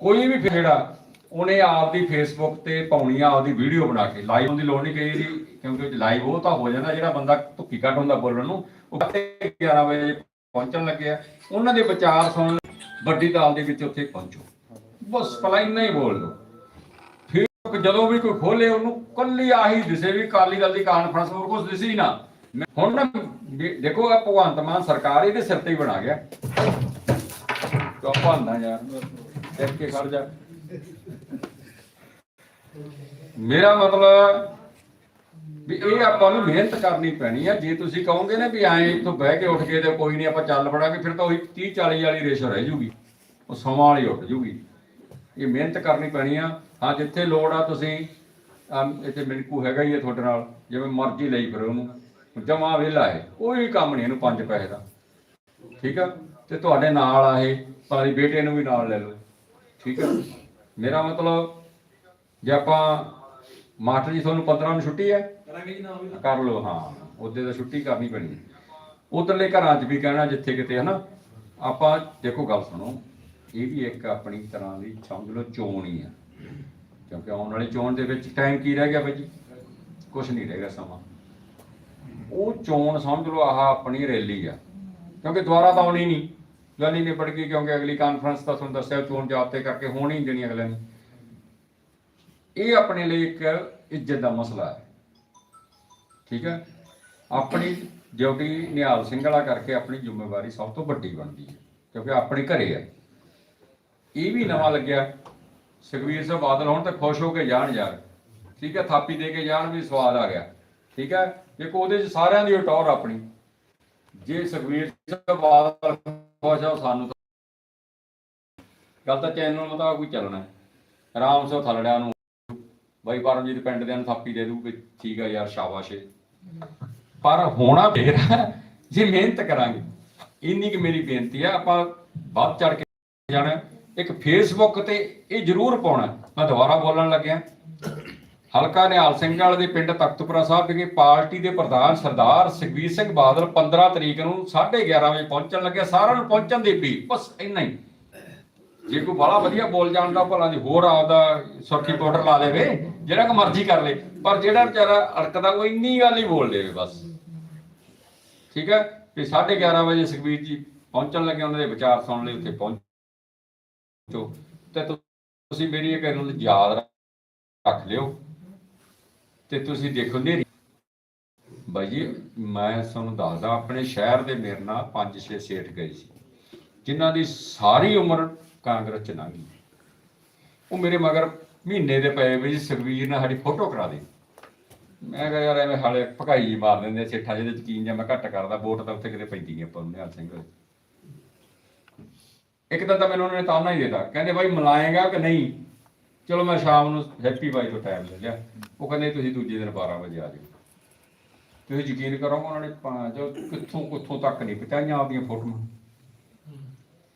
ਕੋਈ ਵੀ ਜਿਹੜਾ ਉਹਨੇ ਆਪਦੀ ਫੇਸਬੁੱਕ ਤੇ ਪਾਉਣੀ ਆ, ਆਪਦੀ ਵੀਡੀਓ ਬਣਾ ਕੇ। ਲਾਈਵ ਦੀ ਲੋੜ ਨਹੀਂ ਕਈ ਕਿਉਂਕਿ ਲਾਈਵ ਉਹ ਤਾਂ ਹੋ ਜਾਂਦਾ, ਜਿਹੜਾ ਬੰਦਾ ਧੁੱਕੀ ਕੱਟ ਹੁੰਦਾ ਬੋਲਣ ਨੂੰ। ਉਹ 11 ਵਜੇ ਪਹੁੰਚਣ ਲੱਗਿਆ ਉਹਨਾਂ ਦੇ ਵਿਚਾਰ ਸੁਣ ਵੱਡੀ ਦਾਲ ਦੇ ਵਿੱਚ ਉੱਥੇ ਪਹੁੰਚੋ। ਬਸ ਭਲਾ ਇੰਨਾ ਹੀ ਬੋਲ ਦੋ ਫਿਰ ਜਦੋਂ ਵੀ ਕੋਈ ਖੋਲੇ ਉਹਨੂੰ, ਕੱਲੀ ਆਹੀ ਦਿਸੇ ਵੀ ਕਾਲੀ ਦਲ ਦੀ ਕਾਨਫਰੰਸ ਹੋਰ ਕੁਝ ਦਿਸੀ ਨਾ। ਹੁਣ ਨਾ ਦੇਖੋ ਇਹ ਭਗਵੰਤ ਮਾਨ ਸਰਕਾਰ ਇਹਦੇ ਸਿਰ ਤੇ ਹੀ ਬਣਾ ਗਿਆ। ਤੋ ਭਾਂਦਾ ਯਾਰ। ਦੇਖ ਕੇ ਖੜ ਜਾ। ਮੇਰਾ ਮਤਲਬ ਵੀ ਇਹ ਆਪਾਂ ਨੂੰ ਮਿਹਨਤ ਕਰਨੀ ਪੈਣੀ ਆ। ਜੇ ਤੁਸੀਂ ਕਹੋਗੇ ਨਾ ਵੀ ਐਂ ਇੱਥੋਂ ਬਹਿ ਕੇ ਉੱਠ ਕੇ ਤੇ ਕੋਈ ਨਹੀਂ ਆਪਾਂ ਚੱਲ ਪੜਾਂਗੇ ਫਿਰ ਤਾਂ ਉਹੀ 30 40 ਵਾਲੀ ਰੇਸ਼ੋ ਰਹਿ ਜੂਗੀ। ਉਹ ਸਮਾਂ ਵਾਲੀ ਉੱਠ ਜੂਗੀ। ਇਹ ਮਿਹਨਤ ਕਰਨੀ ਪੈਣੀ ਆ। ਹਾਂ, ਜਿੱਥੇ ਲੋੜ ਆ ਤੁਸੀਂ ਇੱਥੇ ਮਿੰਕੂ ਹੈਗਾ ਹੀ ਹੈ ਤੁਹਾਡੇ ਨਾਲ, ਜਿਵੇਂ ਮਰਜ਼ੀ ਲਈ ਫਿਰ ਉਹਨੂੰ। ਜਮਾ ਵੇਲਾ ਹੈ ਕੋਈ ਕੰਮ ਨਹੀਂ ਇਹਨੂੰ ਪੰਜ ਪੈਸੇ ਦਾ। ਠੀਕ ਆ? ਤੇ ਤੁਹਾਡੇ ਨਾਲ ਆ ਇਹ ਤੁਹਾਡੀ ਬੇਟੇ ਨੂੰ ਵੀ ਨਾਲ ਲੈ ਲਓ। ਠੀਕ ਆ। ਮੇਰਾ ਮਤਲਬ ਜੇ ਆਪਾਂ ਮਾਸਟਰ ਜੀ ਤੁਹਾਨੂੰ 15 ਨੂੰ ਛੁੱਟੀ ਹੈ ਕਰਾਂਗੇ ਜੀ ਨਾ ਕਰ ਲਓ ਹਾਂ ਉਹਦੇ ਤਾਂ ਛੁੱਟੀ ਕਰਨੀ ਪੈਣੀ ਉਧਰਲੇ ਘਰਾਂ 'ਚ ਵੀ ਕਹਿਣਾ ਜਿੱਥੇ ਕਿਤੇ ਹਨਾ ਆਪਾਂ ਦੇਖੋ ਗੱਲ ਸੁਣੋ ਇਹ ਵੀ ਇੱਕ ਆਪਣੀ ਤਰ੍ਹਾਂ ਦੀ ਸਮਝ ਲਓ ਚੋਣ ਹੀ ਆ। ਕਿਉਂਕਿ ਆਉਣ ਵਾਲੀ ਚੋਣ ਦੇ ਵਿੱਚ ਟਾਈਮ ਕੀ ਰਹਿ ਗਿਆ ਬਾਈ ਜੀ? ਕੁਝ ਨਹੀਂ ਰਹਿ ਗਿਆ ਸਮਾਂ। ਉਹ ਚੋਣ ਸਮਝ ਲਓ ਆਹ ਆਪਣੀ ਰੈਲੀ ਆ। ਕਿਉਂਕਿ ਦੁਬਾਰਾ ਤਾਂ ਆਉਣੀ ਨਹੀਂ। ਗੱਲ ਹੀ ਨਿਬੜ ਗਈ ਕਿਉਂਕਿ ਅਗਲੀ ਕਾਨਫਰੰਸ ਤਾਂ ਤੁਹਾਨੂੰ ਦੱਸਿਆ ਚੋਣ ਜਾਬਤੇ ਕਰਕੇ ਹੋਣੀ ਨਹੀਂ ਦੇਣੀ ਅਗਲੇ ਨੇ। ਇਹ ਆਪਣੇ ਲਈ ਇੱਕ ਇੱਜ਼ਤ ਦਾ ਮਸਲਾ ਹੈ। ਠੀਕ ਹੈ? ਆਪਣੀ ਡਿਊਟੀ ਨਿਹਾਲ ਸਿੰਘ ਵਾਲਾ ਕਰਕੇ ਆਪਣੀ ਜ਼ਿੰਮੇਵਾਰੀ ਸਭ ਤੋਂ ਵੱਡੀ ਬਣਦੀ ਹੈ, ਕਿਉਂਕਿ ਆਪਣੇ ਘਰੇ ਹੈ। ਇਹ ਵੀ ਨਵਾਂ ਲੱਗਿਆ। ਸੁਖਵੀਰ ਸਿੰਘ ਬਾਦਲ ਹੁਣ ਤਾਂ ਖੁਸ਼ ਹੋ ਕੇ ਜਾਣ ਯਾਰ। ਠੀਕ ਹੈ? ਥਾਪੀ ਦੇ ਕੇ ਜਾਣ ਵੀ ਸਵਾਦ ਆ ਗਿਆ। ਠੀਕ ਹੈ? ਦੇਖੋ ਉਹਦੇ ਚ ਸਾਰਿਆਂ ਦੀ ਟੌਰ ਆਪਣੀ। ਜੇ ਸੁਖਵੀਰ ਸਿੰਘ ਬਾਦਲ ਖੁਸ਼ ਆ ਸਾਨੂੰ ਗੱਲ ਤਾਂ ਚੈਨਲ ਦਾ ਕੋਈ ਚੱਲਣਾ ਆਰਾਮ ਸੋ ਥਲੜਿਆਂ ਨੂੰ ਬਾਈ ਪਰਮਜੀਤ ਪਿੰਡ ਦੇ ਨੂੰ ਥਾਪੀ ਦੇ ਦੂ ਵੀ ਠੀਕ ਆ ਯਾਰ ਸ਼ਾਬਾਸ਼ ਏ। ਪਰ ਹੋਣਾ ਫੇਰ ਜੇ ਮਿਹਨਤ ਕਰਾਂਗੇ, ਇੰਨੀ ਕਿ ਮੇਰੀ ਬੇਨਤੀ ਆ ਆਪਾਂ ਵੱਧ ਚੜ ਕੇ ਜਾਣਾ ਇੱਕ ਫੇਸਬੁੱਕ ਤੇ ਇਹ ਜ਼ਰੂਰ ਪਾਉਣਾ ਮੈਂ ਦੁਬਾਰਾ ਬੋਲਣ ਲੱਗਿਆ। ਹਲਕਾ ਨਿਹਾਲ ਸਿੰਘ ਵਾਲੇ ਦੇ ਪਿੰਡ ਤਖਤਪੁਰਾ ਸਾਹਿਬ ਵਿਖੇ ਪਾਰਟੀ ਦੇ ਪ੍ਰਧਾਨ ਸਰਦਾਰ ਸੁਖਬੀਰ ਸਿੰਘ ਬਾਦਲ 15 ਤਰੀਕ ਨੂੰ 11:30 ਵਜੇ ਪਹੁੰਚਣ ਲੱਗਿਆ ਸਾਰਿਆਂ ਨੂੰ ਪਹੁੰਚਣ ਦੀ ਵੀ ਬਸ ਇੰਨਾ ਹੀ। ਜੇ ਕੋਈ ਬੜਾ ਵਧੀਆ ਬੋਲ ਜਾਣਦਾ ਭਲਾ ਦੀ ਹੋਰ ਆਪਦਾ ਸੁਰਖੀ ਪਾਊਡਰ ਲਾ ਦੇਵੇ, ਜਿਹੜਾ ਕਿ ਮਰਜ਼ੀ ਕਰ ਲੇ। ਪਰ ਜਿਹੜਾ ਵਿਚਾਰਾ ਅੜਕਦਾ, ਉਹ ਇੰਨੀ ਗੱਲ ਹੀ ਬੋਲ ਦੇਵੇ ਬਸ। ਠੀਕ ਹੈ? ਤੇ 11:30 ਵਜੇ ਸੁਖਬੀਰ ਜੀ ਪਹੁੰਚਣ ਲੱਗੇ, ਉਹਨਾਂ ਦੇ ਵਿਚਾਰ ਸੁਣਨ ਲਈ ਉੱਥੇ ਪਹੁੰਚੋ। ਤੇ ਤੁਸੀਂ ਮੇਰੀ ਇਹ ਗੱਲ ਯਾਦ ਰੱਖ ਲਿਓ। ਤੇ ਤੁਸੀਂ ਦੇਖੋ ਨੇਰੀ। ਬਾਈ ਜੀ, ਮੈਂ ਤੁਹਾਨੂੰ ਦੱਸਦਾ, ਆਪਣੇ ਸ਼ਹਿਰ ਦੇ ਮੇਰੇ ਨਾਲ 5-6 ਸੇਠ ਗਏ ਸੀ, ਜਿਨ੍ਹਾਂ ਦੀ ਸਾਰੀ ਉਮਰ ਕਾਂਗਰਸ ਚ ਲੰਘੀ ਉਹ ਮੇਰੇ ਮਗਰ ਮਹੀਨੇ ਦੇ ਪਏ ਵੀ ਜੀ ਸੁਖਵੀਰ ਨਾਲ ਸਾਡੀ ਫੋਟੋ ਕਰਾ ਦੇ ਮੈਂ ਕਿਹਾ ਯਾਰ ਐਵੇਂ ਹਾਲੇ ਭਕਾਈ ਜਿਹੀ ਮਾਰ ਦਿੰਦੇ ਸੇਠਾਂ, ਜਿਹਦੇ ਯਕੀਨ ਜਾਂ ਮੈਂ ਘੱਟ ਕਰਦਾ, ਵੋਟ ਤਾਂ ਉੱਥੇ ਕਿਤੇ ਪੈਂਦੀ ਨਹੀਂ ਆਪਾਂ ਨੂੰ, ਨਿਹਾਲ ਸਿੰਘ ਇੱਕ ਤਾਂ ਮੈਨੂੰ ਉਹਨਾਂ ਨੇ ਤਾਨਾ ਹੀ ਦੇਤਾ। ਕਹਿੰਦੇ ਬਾਈ, ਮਲਾਏਗਾ ਕਿ ਨਹੀਂ? ਚਲੋ ਮੈਂ ਸ਼ਾਮ ਨੂੰ ਹੈਪੀ ਬਾਈ ਤੋਂ ਟਾਈਮ ਲੈ ਲਿਆ। ਉਹ ਕਹਿੰਦੇ ਤੁਸੀਂ ਦੂਜੇ ਦਿਨ 12 ਵਜੇ ਆ ਜਾਓ ਤੁਸੀਂ ਯਕੀਨ ਕਰੋ ਉਹਨਾਂ ਨੇ ਪੰਜ ਕਿੱਥੋਂ ਕਿੱਥੋਂ ਤੱਕ ਨਹੀਂ ਪਹੁੰਚਾਈਆਂ ਆਪਦੀਆਂ ਫੋਟੋਆਂ।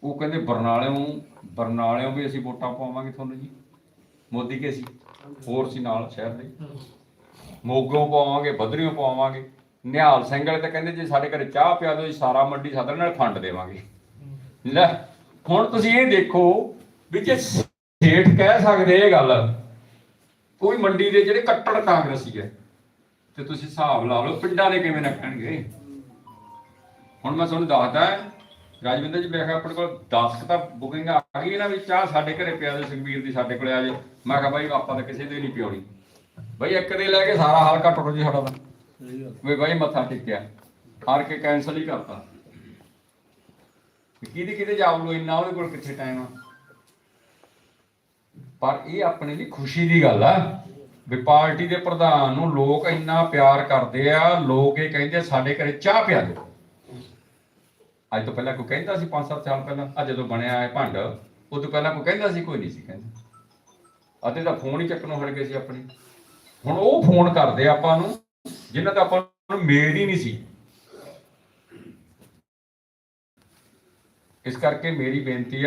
ਉਹ ਕਹਿੰਦੇ ਬਰਨਾਲਿਓਂ ਬਰਨਾਲਿਓਂ ਵੀ ਅਸੀਂ ਵੋਟਾਂ ਪਾਵਾਂਗੇ ਤੁਹਾਨੂੰ ਜੀ। ਮੋਦੀ ਕੇ ਸੀ। ਹੋਰ ਸੀ ਨਾਲ ਸ਼ਹਿਰ ਦੇ। ਮੋਗੋਂ ਪਾਵਾਂਗੇ ਬਦਰੀਓਂ ਪਾਵਾਂਗੇ। ਨਿਹਾਲ ਸਿੰਘ ਵਾਲੇ ਤਾਂ ਕਹਿੰਦੇ ਜੇ ਸਾਡੇ ਘਰੇ ਚਾਹ ਪਿਆ ਦਿਓ ਜੀ ਸਾਰਾ ਮੰਡੀ ਸਾਧਨ ਨਾਲ ਫੰਡ ਦੇਵਾਂਗੇ। ਲੈ, ਹੁਣ ਤੁਸੀਂ ਇਹ ਦੇਖੋ ਵੀ ਜੇ ਸੇਠ ਕਹਿ ਸਕਦੇ ਇਹ ਗੱਲ। ਕੋਈ ਮੰਡੀ ਦੇ ਜਿਹੜੇ ਕੱਟੜ ਕਾਂਗਰਸੀ ਹੈ ਤੇ ਤੁਸੀਂ ਹਿਸਾਬ ਲਾ ਲਓ ਪਿੰਡਾਂ ਦੇ ਕਿਵੇਂ ਨੱਕਣਗੇ ਹੁਣ ਮੈਂ ਤੁਹਾਨੂੰ ਦੱਸਦਾ ਰਾਜਵਿੰਦਰ ਜੀ ਮੈਂ ਕਿਹਾ ਆਪਣੇ ਕੋਲ 10 ਕੁ ਤਾਂ ਬੁਕਿੰਗ ਆ ਗਈ ਨਾ ਵੀ ਚਾਹ ਸਾਡੇ ਘਰੇ ਪਿਆ ਦੇ ਸੁਖਬੀਰ ਦੀ ਸਾਡੇ ਕੋਲੇ ਆ ਜੇ। ਮੈਂ ਕਿਹਾ ਬਾਈ ਆਪਾਂ ਤਾਂ ਕਿਸੇ ਦੇ ਨਹੀਂ ਪਿਉਣੀ ਬਾਈ ਇੱਕ ਦੇ ਲੈ ਕੇ ਸਾਰਾ ਹਲਕਾ ਟੁੱਟ ਜੀ ਸਾਡਾ ਤਾਂ। ਵੀ ਬਾਈ ਮੱਥਾ ਟੇਕਿਆ। ਹਾਰ ਕੇ ਕੈਨਸਲ ਹੀ ਕਰਤਾ। ਕਿਹਦੇ ਕਿਹਦੇ ਜਾਵ ਲੋ ਇੰਨਾ ਉਹਦੇ ਕੋਲ ਕਿੱਥੇ ਟਾਈਮ ਆ? ਪਰ ਇਹ ਆਪਣੇ ਲਈ ਖੁਸ਼ੀ ਦੀ ਗੱਲ ਆ। ਵੀ ਪਾਰਟੀ ਦੇ ਪ੍ਰਧਾਨ ਨੂੰ ਲੋਕ ਇੰਨਾ ਪਿਆਰ ਕਰਦੇ ਆ, ਲੋਕ ਇਹ ਕਹਿੰਦੇ ਸਾਡੇ ਘਰੇ ਚਾਹ ਪਿਆ ਦਿਓ। ਅੱਜ ਤੋਂ ਪਹਿਲਾਂ ਕੋਈ ਕਹਿੰਦਾ ਸੀ 5-7 ਸਾਲ ਪਹਿਲਾਂ, ਅੱਜ ਜਦੋਂ ਬਣਿਆ ਹੈ ਭੰਡ ਉਹ ਤੋਂ ਪਹਿਲਾਂ ਕੋਈ ਕਹਿੰਦਾ ਸੀ, ਕੋਈ ਨਹੀਂ ਸੀ ਕਹਿੰਦਾ। ਅਤੇ ਤਾਂ ਫੋਨ ਹੀ ਚੱਕਣੋਂ ਹਟ ਗਏ ਸੀ ਆਪਣੇ। ਹੁਣ ਉਹ ਫੋਨ ਕਰਦੇ ਆਪਾਂ ਨੂੰ, ਜਿਨ੍ਹਾਂ ਦਾ ਆਪਾਂ ਨੂੰ ਮੇਲ ਹੀ ਨਹੀਂ ਸੀ। ਇਸ ਕਰਕੇ ਮੇਰੀ ਬੇਨਤੀ ਆ